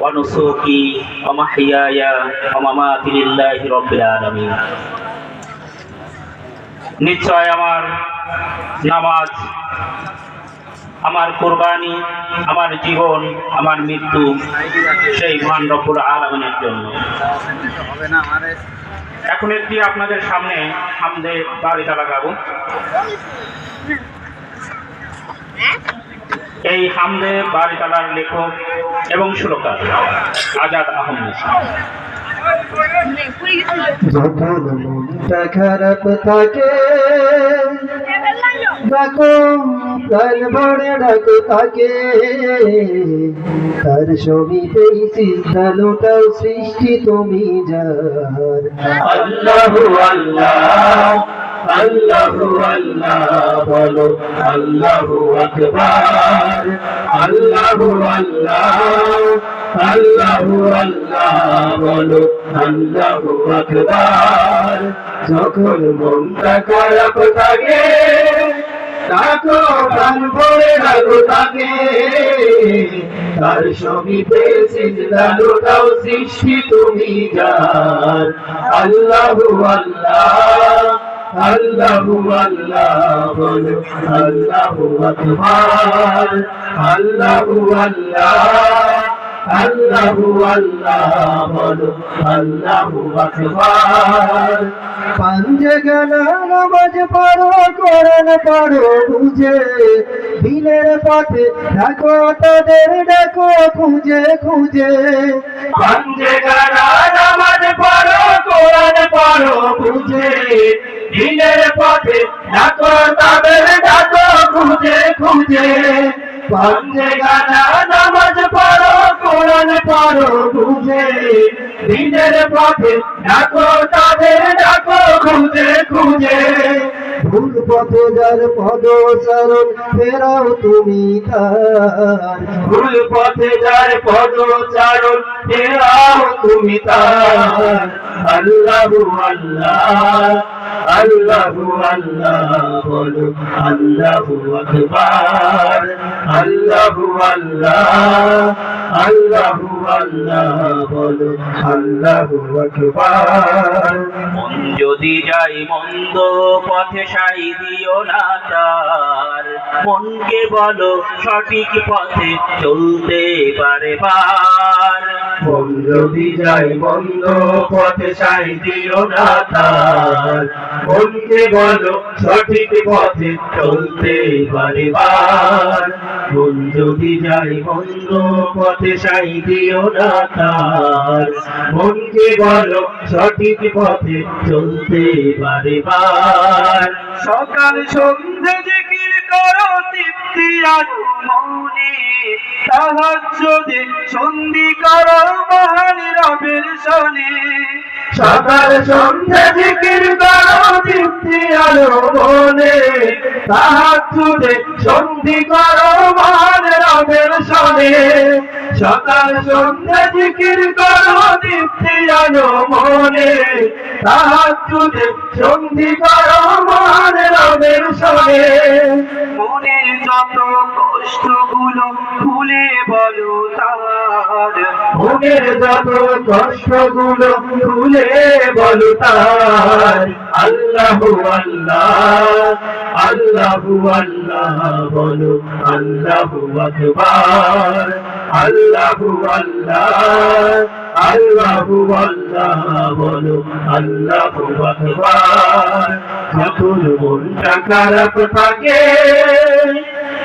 ونسوكي ومحياي ومماتي لله رب العالمين নিশ্চয় আমার নামাজ আমার কোরবানি আমার জীবন আমার মৃত্যু সেই মহান রব্বুল আলমিনের জন্য এখন একটি আপনাদের সামনে হামদে বাড়িটা লাগাবো এই হামদে বাড়িতালার লেখক এবং সুরকার আজাদ আহমেদ যখন মনটা খারাপ থাকে ডাকো প্রাণ ভরে ডাকো তাকে। তার সমিতেই সিদ্ধালোটাও সৃষ্টি তুমি যার। আল্লাহু আল্লাহ। আল্লাহু আল্লাহ বলো, আল্লাহু আকবার। আল্লাহু আল্লাহ আল্লাহু আল্লাহ বলো, আল্লাহু আকবার। যখন মনটা খারাপ থাকে ডাকো প্রাণ ভরে ডাকো তাকে। তার সমিতে সিদ্ধালোটাও সৃষ্টি তুমি যার। আল্লাহু আল্লাহ আল্লাহু আল্লাহ আল্লাহু আকবার আল্লাহু আল্লাহ আল্লাহু আল্লাহ পাঞ্জে গানা নামাজ পড়ো পড়ো বুঝে দিনের পথে ডাকো, তাদের ডাকো, খুঁজে খুঁজে। পাঞ্জে গানা নামাজ পাঞ্জে গানা নামাজ পড়ো কোরআন পড়ো বুঝে দিনের পথে ডাকো তাদের ডাকো খুঁজে খুঁজে। ভুল পথে যার পদ চরণ ফেরাও তুমি তার। ভুল পথে যার পদ চরণ ফেরাও তুমি তার। মন যদি যাই মন্দ পথে সাই দিও না তার। মনকে বলো সঠিক পথে চলতে পারে পার। মন যদি যাই বন্ধ, পথে সাই দিও না বলো, সঠিক পথে চলতে পারে বার। মন যদি যাই বন্ধ, পথে সাই দিও না বলো, সঠিক পথে চলতে পারে বার। সকাল সন্ধ্যে জিকির করো, তৃপ্তি মৌনে তাহাজ্জুদে সন্ধি করো মহান রবের শনে সকাল সন্ধ্যে জিকির করো, তৃপ্তি আলো মনে তাহাজ্জুদে সন্ধি করো মহান রবের শনে সকাল সন্ধ্যে জিকির করো, তৃপ্তি আলো মনে তাহাজ্জুদে সন্ধি করো মহান রবের শনে কষ্টগুলো খুলে বলো তার মনের যত কষ্টগুলো খুলে বলো তার আল্লাহু আল্লাহ আল্লাহু আল্লাহ বলো, আল্লাহু আকবার। আল্লাহু আল্লাহ আল্লাহু আল্লাহ বলো, আল্লাহু আকবার। যখন মনটা খারাপ থাকে